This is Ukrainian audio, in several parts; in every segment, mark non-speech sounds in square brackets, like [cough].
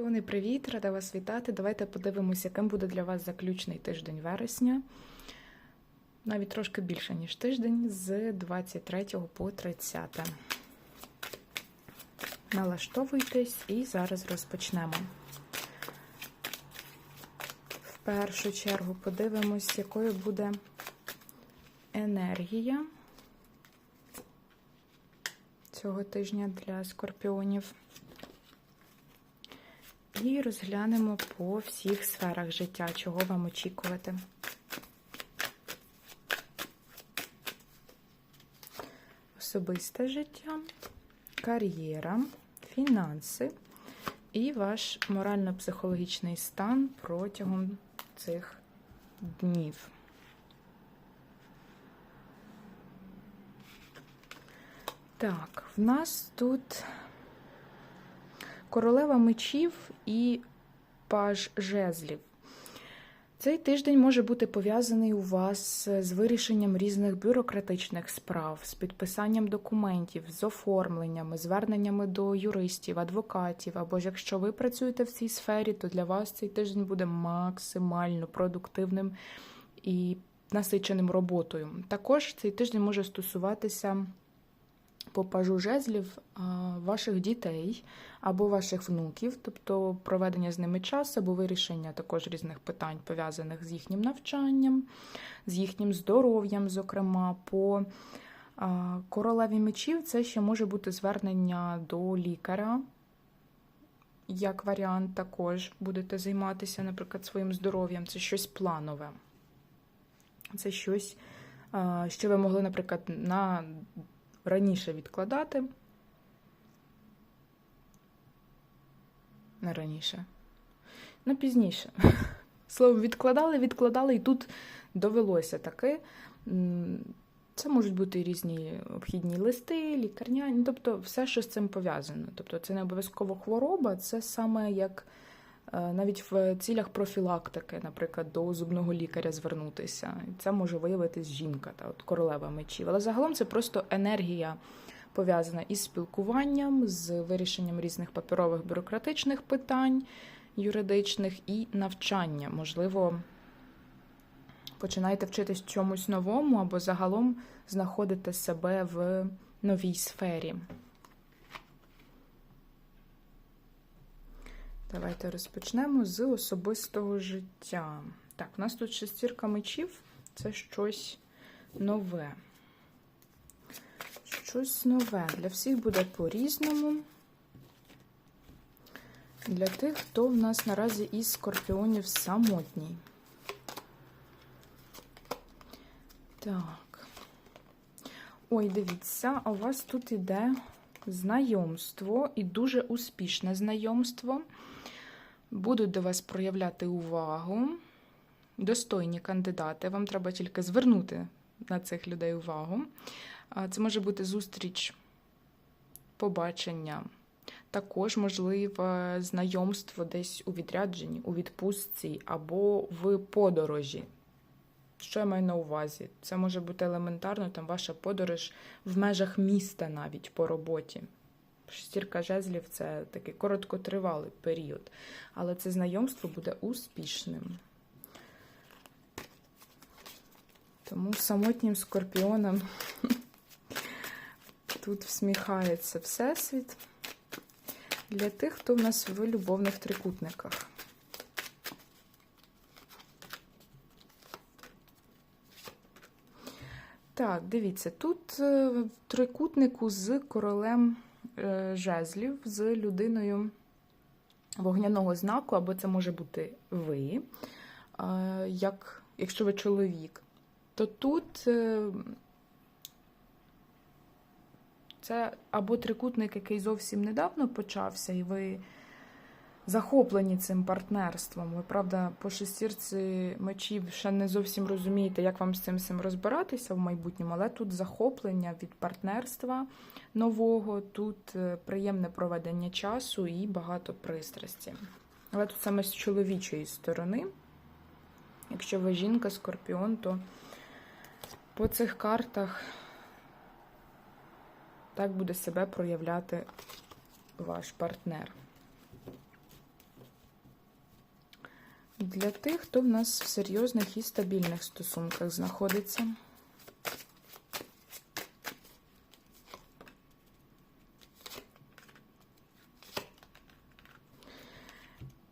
Вони, привіт, рада вас вітати. Давайте подивимося, яким буде для вас заключний тиждень вересня. Навіть трошки більше, ніж тиждень, з 23 по 30. Налаштовуйтесь і зараз розпочнемо. В першу чергу подивимось, якою буде енергія цього тижня для скорпіонів. І розглянемо по всіх сферах життя, чого вам очікувати. Особисте життя, кар'єра, фінанси і ваш морально-психологічний стан протягом цих днів. Так, в нас тут королева мечів і паж жезлів. Цей тиждень може бути пов'язаний у вас з вирішенням різних бюрократичних справ, з підписанням документів, з оформленнями, зверненнями до юристів, адвокатів. Або ж якщо ви працюєте в цій сфері, то для вас цей тиждень буде максимально продуктивним і насиченим роботою. Також цей тиждень може стосуватися по пажу жезлів ваших дітей або ваших внуків, тобто проведення з ними часу, або вирішення також різних питань, пов'язаних з їхнім навчанням, з їхнім здоров'ям, зокрема, по королеві мечів це ще може бути звернення до лікаря. Як варіант, також будете займатися, наприклад, своїм здоров'ям, це щось планове. Це щось, що ви могли, наприклад, на раніше відкладати. Не раніше. Ну, пізніше. [laughs] Слово, відкладали, відкладали, і тут довелося таки. Це можуть бути різні обхідні листи, лікарняні, тобто все, що з цим пов'язано. Тобто це не обов'язково хвороба, це саме як навіть в цілях профілактики, наприклад, до зубного лікаря звернутися. Це може виявитись жінка, та от королева мечів. Але загалом це просто енергія пов'язана із спілкуванням, з вирішенням різних паперових бюрократичних питань, юридичних і навчання. Можливо, починаєте вчитись чомусь новому або загалом знаходите себе в новій сфері. Давайте розпочнемо з особистого життя. Так, у нас тут шестірка мечів це щось нове. Щось нове. Для всіх буде по-різному. Для тих, хто в нас наразі із скорпіонів самотній. Так. Ой, дивіться, а у вас тут іде знайомство і дуже успішне знайомство. Будуть до вас проявляти увагу. Достойні кандидати. Вам треба тільки звернути на цих людей увагу. Це може бути зустріч, побачення, також, можливе, знайомство десь у відрядженні, у відпустці або в подорожі. Що я маю на увазі? Це може бути елементарно, там ваша подорож в межах міста навіть по роботі. Шестірка жезлів це такий короткотривалий період, але це знайомство буде успішним. Тому самотнім скорпіонам [laughs] тут всміхається Всесвіт для тих, хто в нас в любовних трикутниках. Так, дивіться, тут трикутнику з королем жезлів, з людиною вогняного знаку, або це може бути ви, як, якщо ви чоловік, то тут це або трикутник, який зовсім недавно почався, і ви захоплені цим партнерством. Ви, правда, по шестірці мечів ще не зовсім розумієте, як вам з цим всім розбиратися в майбутньому, але тут захоплення від партнерства нового, тут приємне проведення часу і багато пристрасті. Але тут саме з чоловічої сторони, якщо ви жінка, скорпіон, то по цих картах так буде себе проявляти ваш партнер. Для тих, хто в нас в серйозних і стабільних стосунках знаходиться.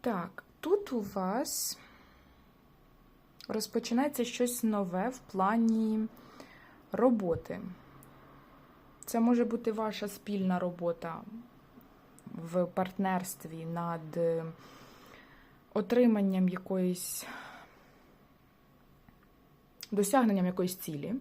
Так, тут у вас розпочинається щось нове в плані роботи. Це може бути ваша спільна робота в партнерстві над е, отриманням якоїсь досягненням якоїсь цілі.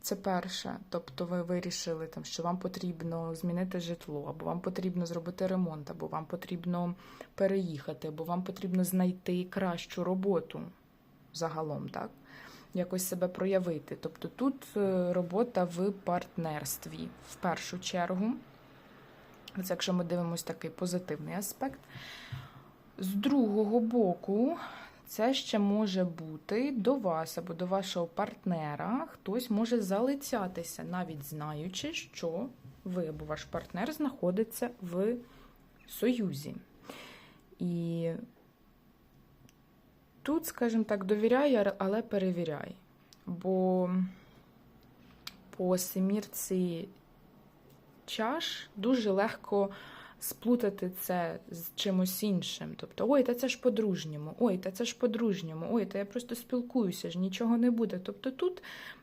Це перше. Тобто ви вирішили, там, що вам потрібно змінити житло, або вам потрібно зробити ремонт, або вам потрібно переїхати, або вам потрібно знайти кращу роботу загалом, так? Якось себе проявити. Тобто тут е, робота в партнерстві в першу чергу. Це якщо ми дивимося такий позитивний аспект. З другого боку, це ще може бути до вас або до вашого партнера. Хтось може залицятися, навіть знаючи, що ви або ваш партнер знаходиться в союзі. І тут, скажімо так, довіряй, але перевіряй. Бо по семірці чаш дуже легко сплутати це з чимось іншим. Тобто, ой, та це ж по-дружньому, ой, та це ж по-дружньому, ой, та я просто спілкуюся, ж нічого не буде. Тобто тут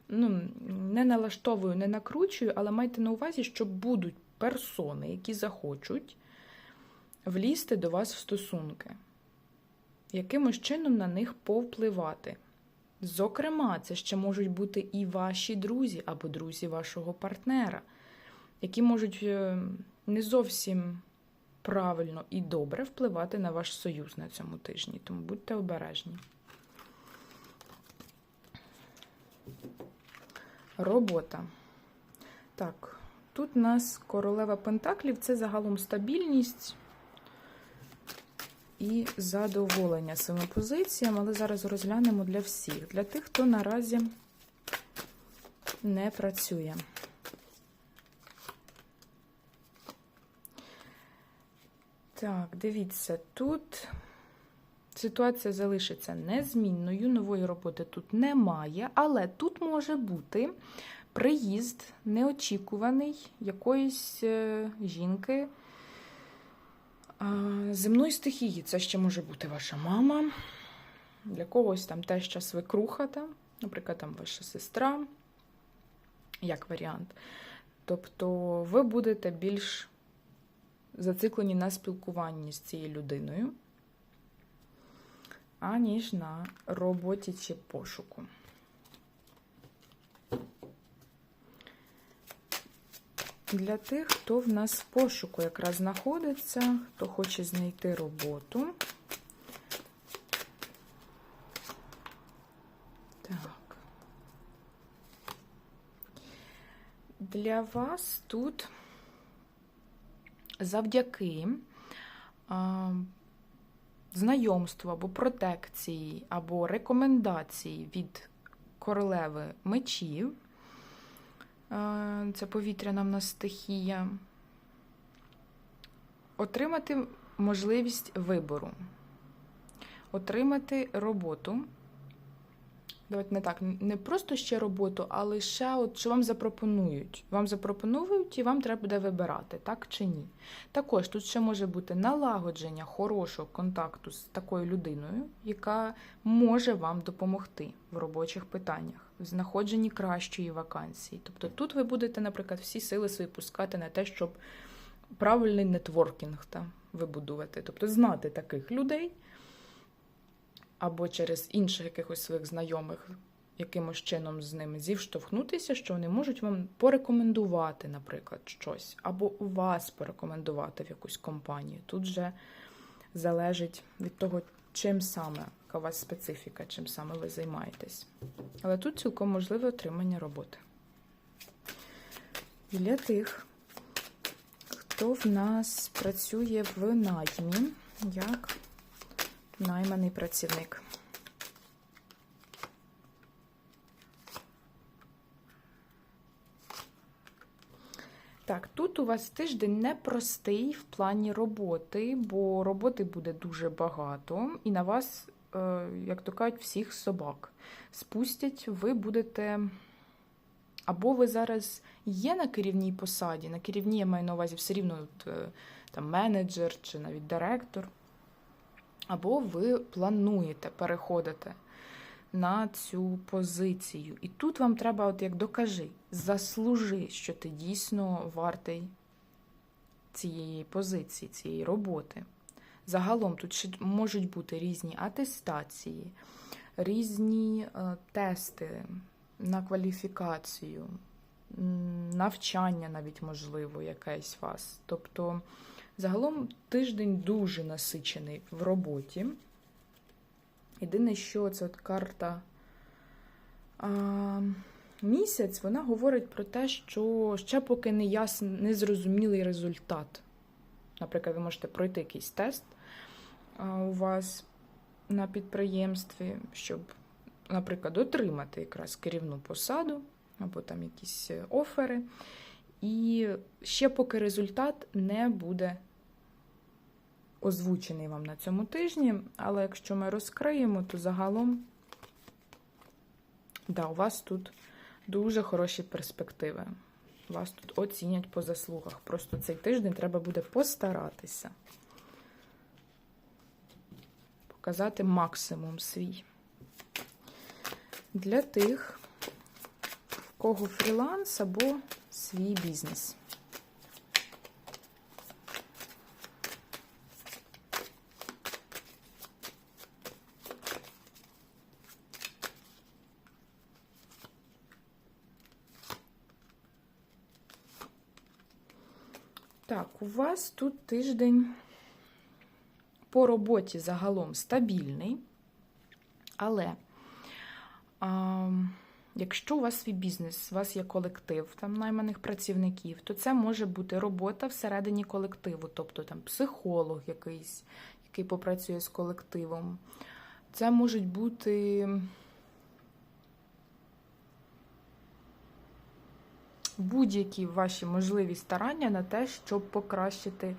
ну, не налаштовую, не накручую, але майте на увазі, що будуть персони, які захочуть влізти до вас в стосунки, якимось чином на них повпливати. Зокрема, це ще можуть бути і ваші друзі або друзі вашого партнера, які можуть е, не зовсім правильно і добре впливати на ваш союз на цьому тижні. Тому будьте обережні. Робота. Так, тут у нас королева Пентаклів це загалом стабільність і задоволення своїми позиціями, але зараз розглянемо для всіх. Для тих, хто наразі не працює. Так, дивіться, тут ситуація залишиться незмінною, нової роботи тут немає, але тут може бути приїзд неочікуваний якоїсь е, жінки земної стихії. Це ще може бути ваша мама, для когось там теща свекруха, там, наприклад, там ваша сестра, як варіант. Тобто ви будете більш зациклені на спілкуванні з цією людиною, аніж на роботі чи пошуку. Для тих, хто в нас в пошуку якраз знаходиться, хто хоче знайти роботу. Так. Для вас тут завдяки а, знайомству або протекції, або рекомендації від королеви мечів. Це повітряна в нас стихія. Отримати можливість вибору, отримати роботу, Давайте не так, не просто ще роботу, а лише от що вам запропонують. Вам запропонують і вам треба буде вибирати, так чи ні. Також тут ще може бути налагодження хорошого контакту з такою людиною, яка може вам допомогти в робочих питаннях, знаходженні кращої вакансії. Тобто тут ви будете, наприклад, всі сили свої пускати на те, щоб правильний нетворкінг та, вибудувати, тобто знати таких людей або через інших якихось своїх знайомих якимось чином з ними зівштовхнутися, що вони можуть вам порекомендувати, наприклад, щось, або вас порекомендувати в якусь компанію. Тут вже залежить від того, чим саме яка у вас специфіка, чим саме ви займаєтесь. Але тут цілком можливе отримання роботи. Для тих, хто в нас працює в наймі, як найманий працівник. Так, тут у вас тиждень непростий в плані роботи, бо роботи буде дуже багато, і на вас е, як то кажуть, всіх собак. Спустять, ви будете. Або ви зараз є на керівній посаді, на керівній я маю на увазі все рівно е, там, менеджер чи навіть директор, або ви плануєте переходити на цю позицію. І тут вам треба, от як докажи, заслужи, що ти дійсно вартий цієї позиції, цієї роботи. Загалом тут ще можуть бути різні атестації, різні е, тести на кваліфікацію, навчання навіть можливо якесь вас. Тобто, загалом тиждень дуже насичений в роботі. Єдине, що це от карта а, місяць, вона говорить про те, що ще поки не ясний, незрозумілий результат. Наприклад, ви можете пройти якийсь тест а, у вас на підприємстві, щоб, наприклад, отримати якраз керівну посаду або там якісь е, офери. І ще поки результат не буде озвучений вам на цьому тижні, але якщо ми розкриємо, то загалом да, у вас тут дуже хороші перспективи. Вас тут оцінять по заслугах. Просто цей тиждень треба буде постаратися. Показати максимум свій. Для тих, в кого фріланс або свій бізнес. Так, у вас тут тиждень по роботі загалом стабільний, але а, якщо у вас свій бізнес, у вас є колектив там найманих працівників, то це може бути робота всередині колективу, тобто там психолог якийсь, який попрацює з колективом. Це можуть бути. Будь-які ваші можливі старання на те, щоб покращити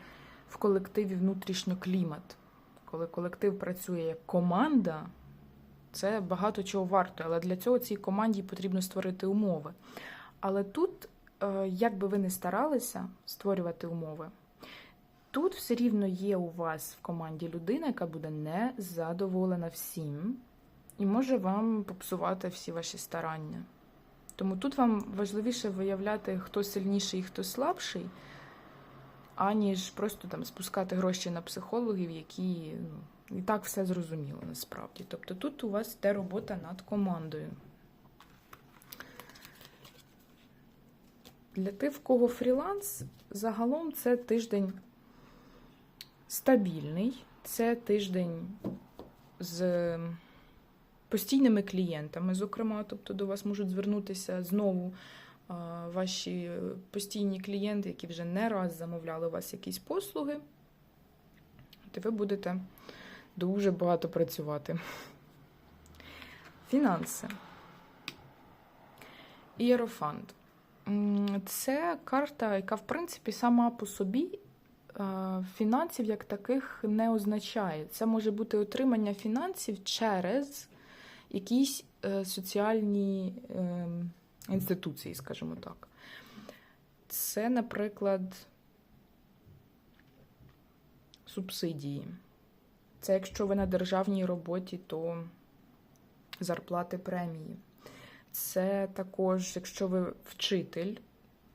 в колективі внутрішньо клімат. Коли колектив працює як команда, це багато чого варто, але для цього цій команді потрібно створити умови. Але тут, е, як би ви не старалися створювати умови, тут все рівно є у вас в команді людина, яка буде не задоволена всім і може вам попсувати всі ваші старання. Тому тут вам важливіше виявляти, хто сильніший і хто слабший, аніж просто там спускати гроші на психологів, які ну, і так все зрозуміло насправді. Тобто тут у вас йде робота над командою. Для тих, в кого фріланс, загалом це тиждень стабільний, це тиждень з постійними клієнтами, зокрема, тобто до вас можуть звернутися знову ваші постійні клієнти, які вже не раз замовляли у вас якісь послуги, то ви будете дуже багато працювати. Фінанси. Ієрофант. Це карта, яка, в принципі, сама по собі е, фінансів як таких не означає. Це може бути отримання фінансів через якісь е, соціальні е, інституції, скажімо так. Це, наприклад, субсидії. Це якщо ви на державній роботі, то зарплати премії. Це також, якщо ви вчитель,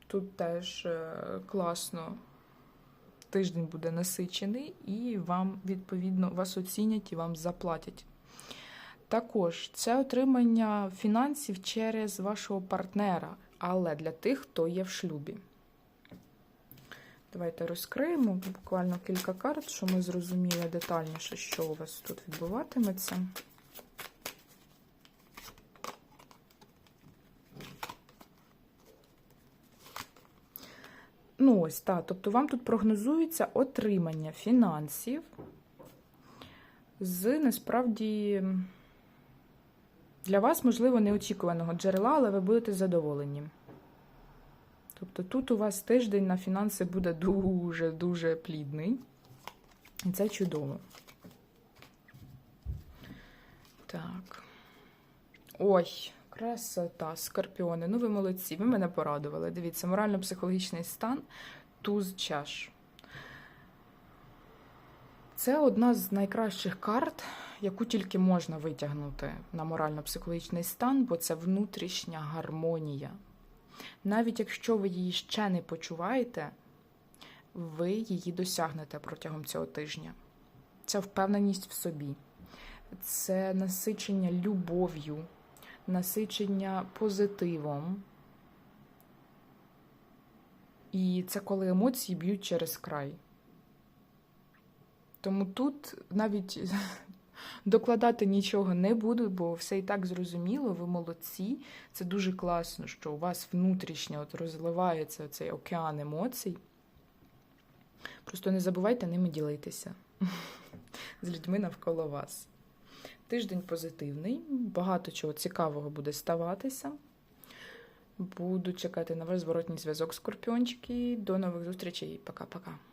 тут теж е, класно. Тиждень буде насичений, і вам, відповідно, вас оцінять і вам заплатять. Також це отримання фінансів через вашого партнера, але для тих, хто є в шлюбі. Давайте розкриємо буквально кілька карт, щоб ми зрозуміли детальніше, що у вас тут відбуватиметься. Ну, ось, так. Тобто вам тут прогнозується отримання фінансів з насправді для вас, можливо, неочікуваного джерела, але ви будете задоволені. Тобто тут у вас тиждень на фінанси буде дуже-дуже плідний. І це чудово. Так. Ой, красота, скорпіони. Ну ви молодці, ви мене порадували. Дивіться, морально-психологічний стан, туз чаш. Це одна з найкращих карт, яку тільки можна витягнути на морально-психологічний стан, бо це внутрішня гармонія. Навіть якщо ви її ще не почуваєте, ви її досягнете протягом цього тижня. Це впевненість в собі, це насичення любов'ю, насичення позитивом. І це коли емоції б'ють через край. Тому тут навіть докладати нічого не буду, бо все і так зрозуміло, ви молодці. Це дуже класно, що у вас внутрішньо от розливається цей океан емоцій. Просто не забувайте ними ділитися з людьми навколо вас. Тиждень позитивний, багато чого цікавого буде ставатися. Буду чекати на ваш зворотній зв'язок, скорпіончики. До нових зустрічей. Пока-пока.